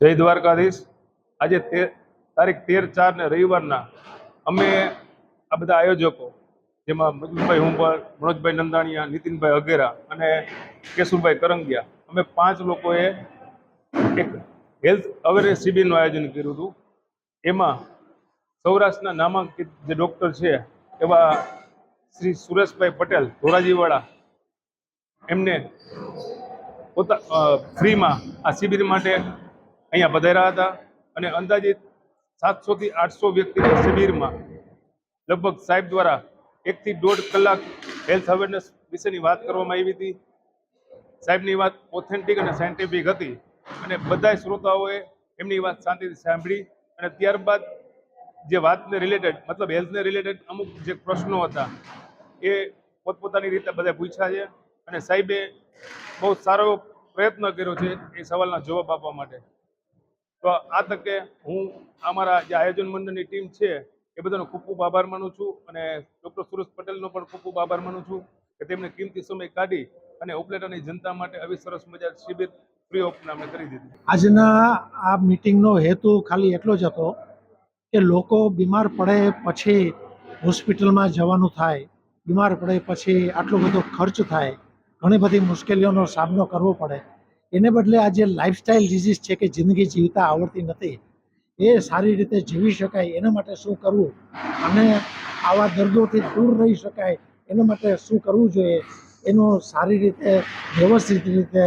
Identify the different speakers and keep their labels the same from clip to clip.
Speaker 1: જય દ્વારકાધીશ. આજે તેર તારીખ તેર ચાર ને રવિવારના અમે આ બધા આયોજકો, જેમાં મજબૂતભાઈ હુંબર મનોજભાઈ નંદાણીયા, નીતિનભાઈ અઘેરા અને કેશુભાઈ કરંગિયા, અમે પાંચ લોકોએ એક હેલ્થ અવેરનેસ શિબિરનું આયોજન કર્યું હતું. એમાં સૌરાષ્ટ્રના નામાંકિત જે ડૉક્ટર છે, એવા શ્રી સુરેશભાઈ પટેલ ધોરાજીવાળા, એમને પોતા ફ્રીમાં આ શિબિર માટે અહીંયા પધાર્યા હતા અને અંદાજિત સાતસોથી આઠસો વ્યક્તિની શિબિરમાં લગભગ સાહેબ દ્વારા એકથી દોઢ કલાક હેલ્થ અવેરનેસ વિશેની વાત કરવામાં આવી હતી. સાહેબની વાત ઓથેન્ટિક અને સાયન્ટિફિક હતી અને બધાય શ્રોતાઓએ એમની વાત શાંતિથી સાંભળી અને ત્યારબાદ જે વાતને રિલેટેડ મતલબ હેલ્થને રિલેટેડ અમુક જે પ્રશ્નો હતા એ પોતપોતાની રીતે બધા પૂછ્યા છે અને સાહેબે બહુ સારો પ્રયત્ન કર્યો છે એ સવાલના જવાબ આપવા માટે. તો આ તકે હું અમારા જે આયોજન મંડળની ટીમ છે, એ બધાનો ખૂબ ખૂબ આભાર માનું છું અને ડૉક્ટર સુરેશ પટેલનો પણ ખૂબ ખૂબ આભાર માનું છું કે તેમણે કિંમતી સમય કાઢી અને ઉપલેટાની જનતા માટે આવી સરસ મજા શિબિર ફ્રી ઓફ નામે કરી દીધી.
Speaker 2: આજના આ મિટિંગનો હેતુ ખાલી એટલો જ હતો કે લોકો બીમાર પડે પછી હોસ્પિટલમાં જવાનું થાય, બીમાર પડે પછી આટલો બધો ખર્ચ થાય, ઘણી બધી મુશ્કેલીઓનો સામનો કરવો પડે. એને બદલે આ જે લાઇફસ્ટાઇલ ડિઝીઝ છે કે જિંદગી જીવતા આવડતી નથી, એ સારી રીતે જીવી શકાય, એના માટે શું કરવું? અને આવા દર્દોથી દૂર રહી શકાય, એના માટે શું કરવું જોઈએ? એનો સારી રીતે, વ્યવસ્થિત રીતે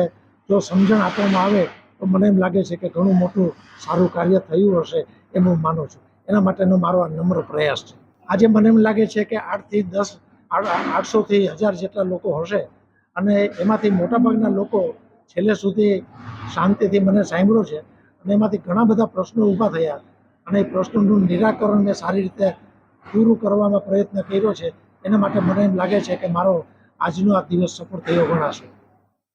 Speaker 2: જો સમજણ આપવામાં આવે, તો મને એમ લાગે છે કે ઘણું મોટું સારું કાર્ય થયું હશે એમ હું માનું છું. એના માટેનો મારો આ નમ્ર પ્રયાસ છે. આજે મને એમ લાગે છે કે આઠથી દસ આઠસોથી હજાર જેટલા લોકો હશે અને એમાંથી મોટાભાગના લોકો છેલ્લે સુધી શાંતિથી મને સાંભળ્યો છે અને એમાંથી ઘણા બધા પ્રશ્નો ઊભા થયા અને એ પ્રશ્નોનું નિરાકરણ મેં સારી રીતે પૂરું કરવામાં પ્રયત્ન કર્યો છે. એના માટે મને એમ લાગે છે કે મારો આજનો આ દિવસ સફળ થયો ગણાશે.